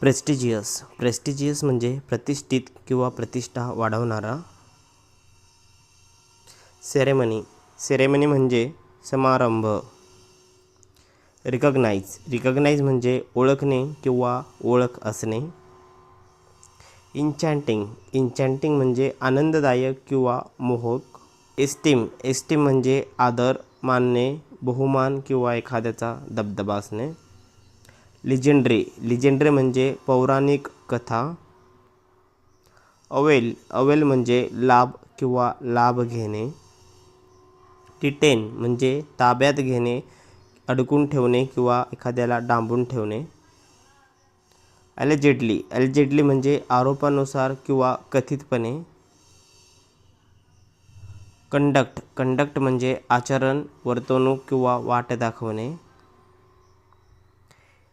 Prestigious. Prestigious म्हणजे प्रतिष्ठित किंवा प्रतिष्ठा वाढवणारा सेरेमनी. सेरेमनी म्हणजे समारंभ. रिकग्नाइज. रिकग्नाइज म्हणजे ओळखणे किंवा ओळख असणे. इंचॅन्टिंग इंचॅन्टिंग म्हणजे आनंददायक किंवा मोहक. एस्टीम. एस्टीम म्हणजे आदर मानणे बहुमान किंवा एखाद्याचा दबदबा असणे. लिजेंड्री. लिजेंड्री म्हणजे पौराणिक कथा. अवेल अवेल म्हणजे लाभ किंवा लाभ घेणे. टिटेन म्हणजे ताब्यात घेणे अडकून ठेवणे किंवा एखाद्याला डांबून ठेवणे. ॲलेजेडली ॲलेजेडली म्हणजे आरोपानुसार किंवा कथितपणे. कंडक्ट कंडक्ट म्हणजे आचरण वर्तवणूक किंवा वाट दाखवणे.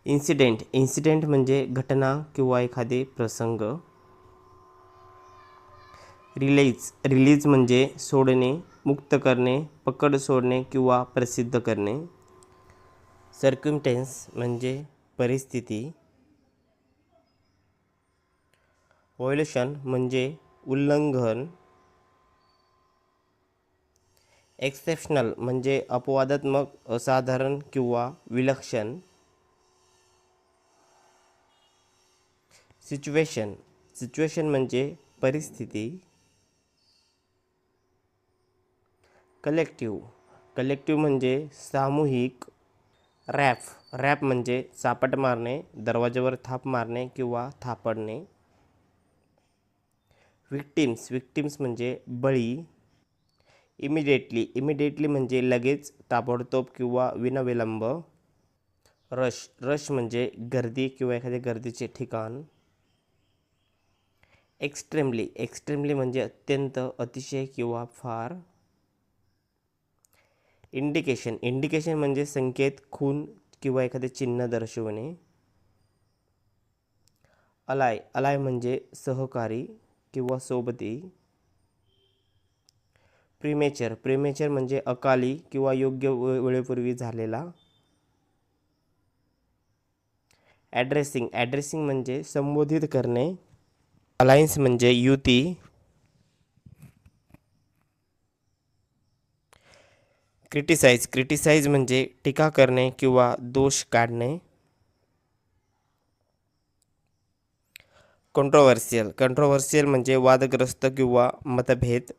इन्सिडेंट इन्सिडेंट म्हणजे घटना किंवा एखादे प्रसंग. रिलीज रिलीज म्हणजे सोडणे मुक्त करणे पकड सोडणे किंवा प्रसिद्ध करणे. सर्क्युमटेन्स म्हणजे परिस्थिती. व्हायोलेशन म्हणजे उल्लंघन. एक्सेप्शनल म्हणजे अपवादात्मक असाधारण किंवा विलक्षण. सिच्युएशन सिच्युएशन म्हणजे परिस्थिती. कलेक्टिव्ह कलेक्टिव्ह म्हणजे सामूहिक. रॅप रॅप म्हणजे चापट मारणे दरवाज्यावर थाप मारणे किंवा थापडणे. विक्टिम्स विक्टिम्स म्हणजे बळी. इमिडिएटली इमिडिएटली म्हणजे लगेच ताबडतोब किंवा विनाविलंब. रश रश म्हणजे गर्दी किंवा एखाद्या गर्दीचे ठिकाण. एक्स्ट्रीमली एक्स्ट्रीमली म्हणजे अत्यंत अतिशय किंवा फार. इंडिकेशन इंडिकेशन म्हणजे संकेत खून किंवा एखादे चिन्ह दर्शवणे. अलाय अलाय म्हणजे सहकारी किंवा सोबती. प्रिमेचर प्रिमेचर म्हणजे अकाली किंवा योग्य वे- वेळेपूर्वी झालेला. ॲड्रेसिंग ॲड्रेसिंग म्हणजे संबोधित करणे. अलायन्स म्हणजे युती. क्रिटिसाइज. क्रिटिसाइज म्हणजे टीका करणे किंवा दोष काढणे. कंट्रोवर्सियल कंट्रोवर्सियल म्हणजे वादग्रस्त किंवा मतभेद.